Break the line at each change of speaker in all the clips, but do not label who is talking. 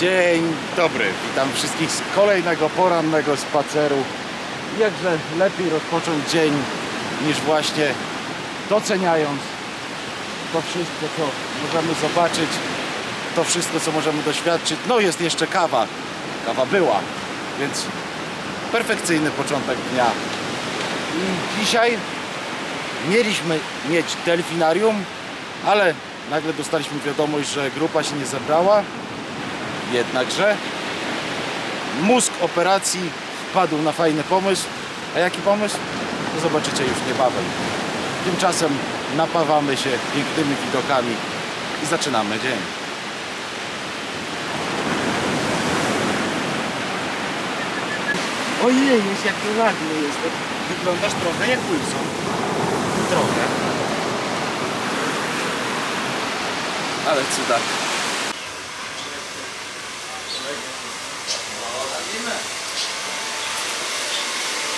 Dzień dobry, witam wszystkich z kolejnego porannego spaceru. Jakże lepiej rozpocząć dzień niż właśnie doceniając to wszystko, co możemy zobaczyć, to wszystko, co możemy doświadczyć. No jest jeszcze kawa. Kawa była, więc perfekcyjny początek dnia. I dzisiaj mieliśmy mieć delfinarium, ale nagle dostaliśmy wiadomość, że grupa się nie zebrała. Jednakże mózg operacji wpadł na fajny pomysł. A jaki pomysł? To zobaczycie już niebawem. Tymczasem napawamy się pięknymi widokami i zaczynamy dzień. Ojej, jest jak to ładny jest. Wyglądasz trochę jak Wilson. Trochę. Ale cuda.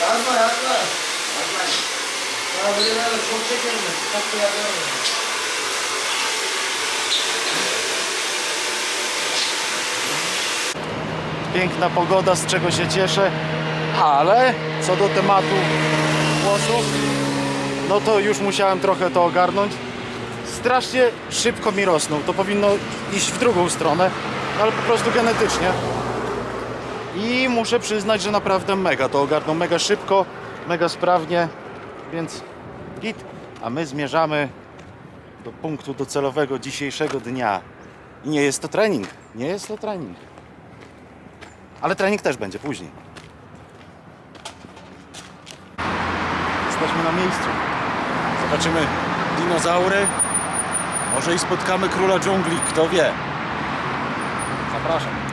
Yazma yazma. Ya böyle böyle çok çekerim. Çok yazıyorum.
Piękna pogoda, z czego się cieszę, ale co do tematu włosów, no to już musiałem trochę to ogarnąć. Strasznie szybko mi rosną. To powinno iść w drugą stronę, ale po prostu genetycznie. I muszę przyznać, że naprawdę mega to ogarną, mega szybko, mega sprawnie, więc git. A my zmierzamy do punktu docelowego dzisiejszego dnia. I nie jest to trening, nie jest to trening. Ale trening też będzie później. Jesteśmy na miejscu. Zobaczymy dinozaury. Może i spotkamy króla dżungli, kto wie. Zapraszam.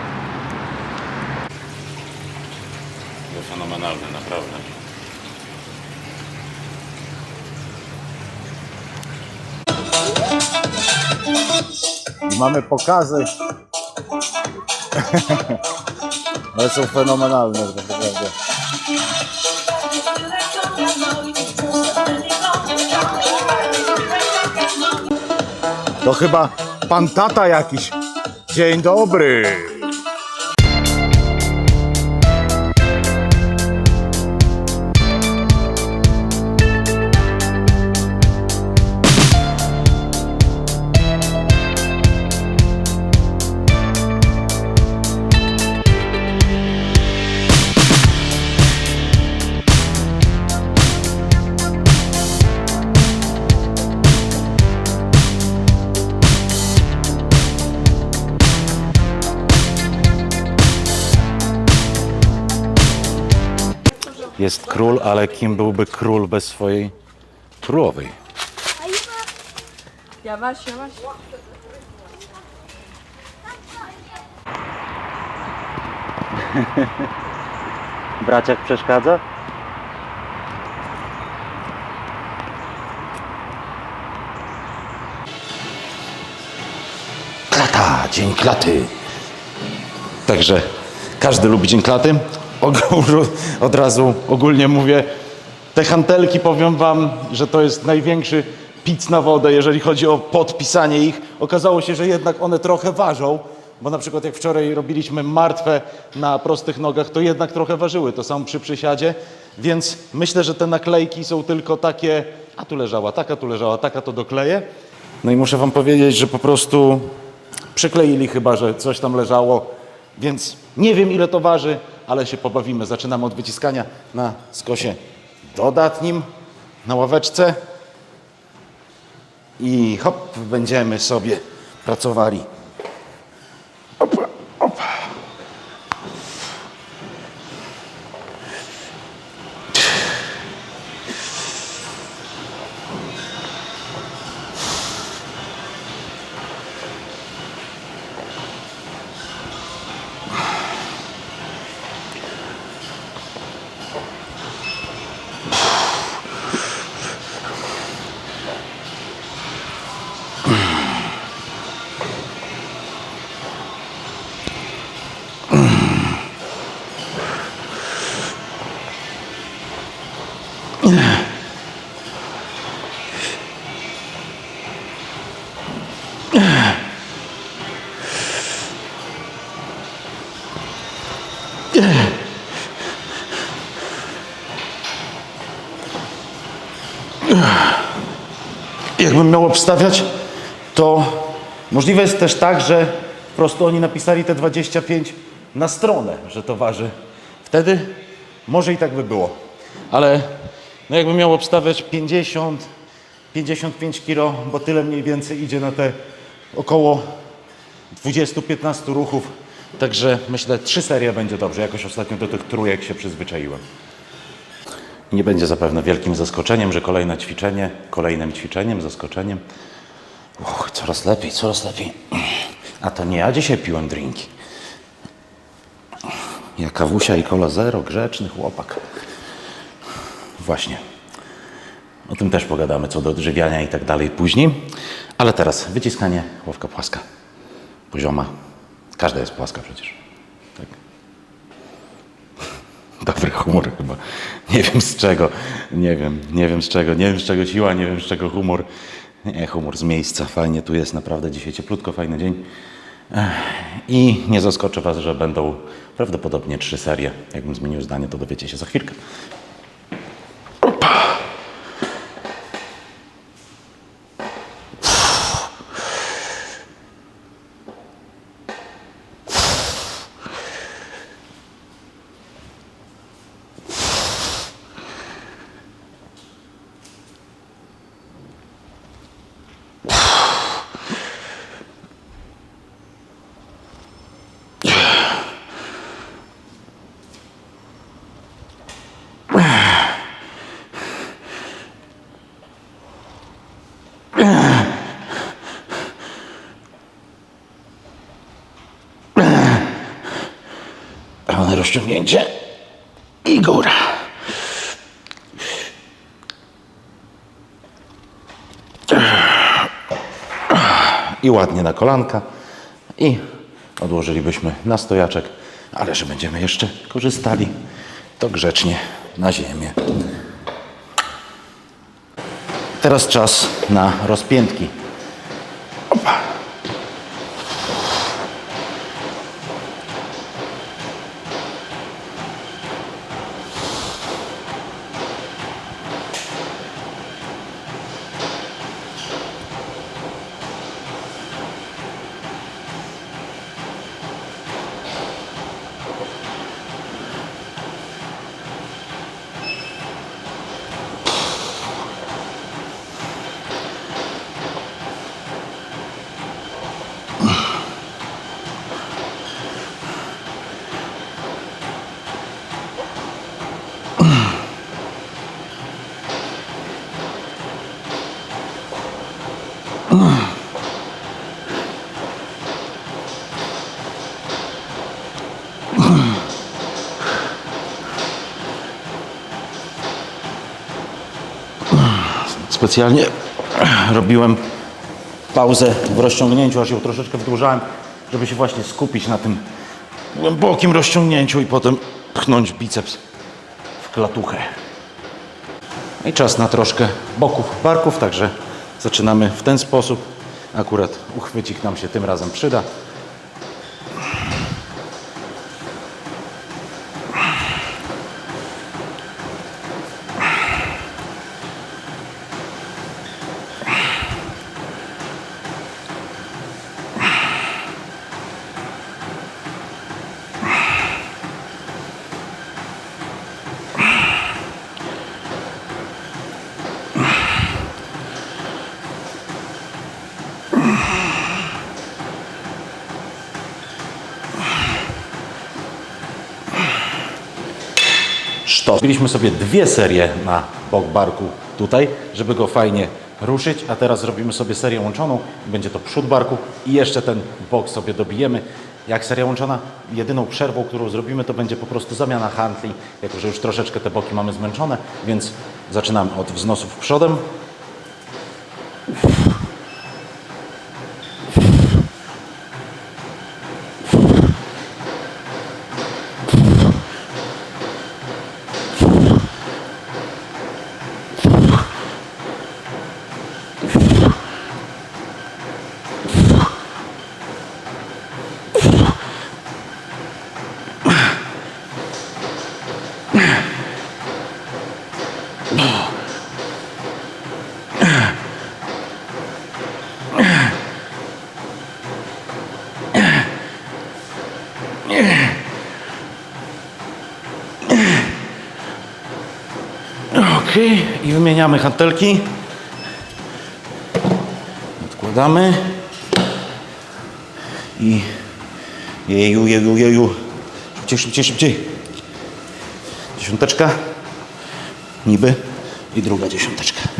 To fenomenalne, naprawdę.
Mamy pokazy. Ale są fenomenalne, tak naprawdę. To chyba pan tata jakiś. Dzień dobry. Jest król, ale kim byłby król bez swojej królowej?
Yavaş yavaş.
Braciak przeszkadza?
Klata, dzień klaty. Także każdy lubi dzień klaty. Od razu ogólnie mówię, te hantelki powiem wam, że to jest największy pic na wodę, jeżeli chodzi o podpisanie ich. Okazało się, że jednak one trochę ważą, bo na przykład jak wczoraj robiliśmy martwe na prostych nogach, to jednak trochę ważyły, to samo przy przysiadzie, więc myślę, że te naklejki są tylko takie, a tu leżała taka, tu leżała taka, to dokleję. No i muszę wam powiedzieć, że po prostu przykleili chyba, że coś tam leżało, więc nie wiem ile to waży, ale się pobawimy. Zaczynamy od wyciskania na skosie dodatnim, na ławeczce i hop, będziemy sobie pracowali.
Jakbym miał obstawiać, to możliwe jest też tak, że po prostu oni napisali te 25 na stronę, że to waży. Wtedy może i tak by było. Ale no jakbym miał obstawiać 50, 55 kilo, bo tyle mniej więcej idzie na te około 20-15 ruchów. Także myślę, trzy serie będzie dobrze. Jakoś ostatnio do tych trójek się przyzwyczaiłem. Nie będzie zapewne wielkim zaskoczeniem, że kolejne ćwiczenie, kolejnym ćwiczeniem, zaskoczeniem. Och, coraz lepiej, coraz lepiej. A to nie ja dzisiaj piłem drinki. Ja kawusia i kola zero, grzeczny chłopak. Właśnie. O tym też pogadamy, co do odżywiania i tak dalej później. Ale teraz wyciskanie, ławka płaska. Pozioma. Każda jest płaska przecież. Tak? Dobry humor chyba. Nie wiem z czego. Nie wiem, nie wiem z czego. Nie wiem z czego siła, nie wiem z czego humor. Nie, humor z miejsca. Fajnie tu jest, naprawdę dzisiaj cieplutko, fajny dzień. I nie zaskoczę Was, że będą prawdopodobnie trzy serie. Jakbym zmienił zdanie, to dowiecie się za chwilkę. Pełne rozciągnięcie i góra. I ładnie na kolanka. I odłożylibyśmy na stojaczek, ale że będziemy jeszcze korzystali, to grzecznie na ziemię. Teraz czas na rozpiętki. Specjalnie robiłem pauzę w rozciągnięciu, aż ją troszeczkę wydłużałem, żeby się właśnie skupić na tym głębokim rozciągnięciu i potem pchnąć biceps w klatuchę. I czas na troszkę boków barków, także zaczynamy w ten sposób. Akurat uchwycik nam się tym razem przyda. Zrobiliśmy sobie dwie serie na bok barku tutaj, żeby go fajnie ruszyć, a teraz zrobimy sobie serię łączoną. Będzie to przód barku i jeszcze ten bok sobie dobijemy. Jak seria łączona, jedyną przerwą, którą zrobimy, to będzie po prostu zamiana handli, jako że już troszeczkę te boki mamy zmęczone, więc zaczynamy od wznosów przodem. I wymieniamy hantelki. Odkładamy. I jeju, jeju, jeju. Szybciej, szybciej, szybciej. Dziesiąteczka. Niby. I druga dziesiąteczka.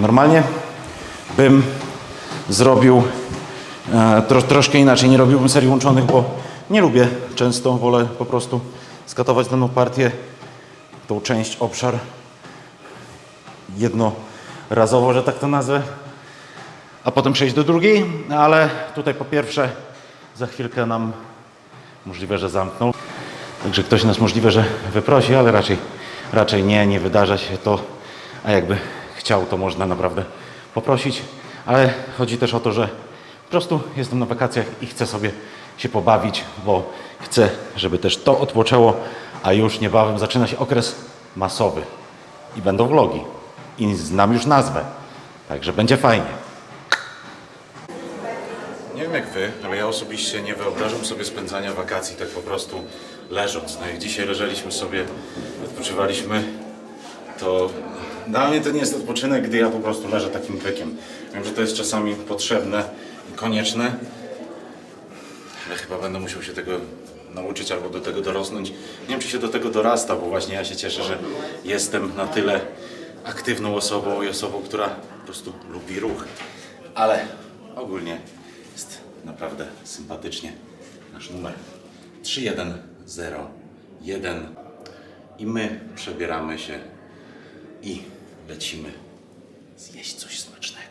Normalnie bym zrobił e, tro, troszkę inaczej. Nie robiłbym serii łączonych, bo nie lubię często. Wolę po prostu skatować daną partię, tą część, obszar jednorazowo, że tak to nazwę, a potem przejść do drugiej. Ale tutaj po pierwsze za chwilkę nam możliwe, że zamknął. Także ktoś nas możliwe, że wyprosi, ale raczej, raczej nie, nie wydarza się to. A jakby chciał, to można naprawdę poprosić. Ale chodzi też o to, że po prostu jestem na wakacjach i chcę sobie się pobawić, bo chcę, żeby też to odpoczęło, a już niebawem zaczyna się okres masowy i będą vlogi. I znam już nazwę, także będzie fajnie. Nie wiem jak wy, ale ja osobiście nie wyobrażam sobie spędzania wakacji tak po prostu leżąc. No jak dzisiaj leżeliśmy sobie, odpoczywaliśmy, to dla mnie to nie jest odpoczynek, gdy ja po prostu leżę takim bykiem. Wiem, że to jest czasami potrzebne i konieczne, ale chyba będę musiał się tego nauczyć albo do tego dorosnąć. Nie wiem, czy się do tego dorasta, bo właśnie ja się cieszę, że jestem na tyle aktywną osobą i osobą, która po prostu lubi ruch. Ale ogólnie jest naprawdę sympatycznie. Nasz numer 3101 i my przebieramy się i lecimy zjeść coś smacznego.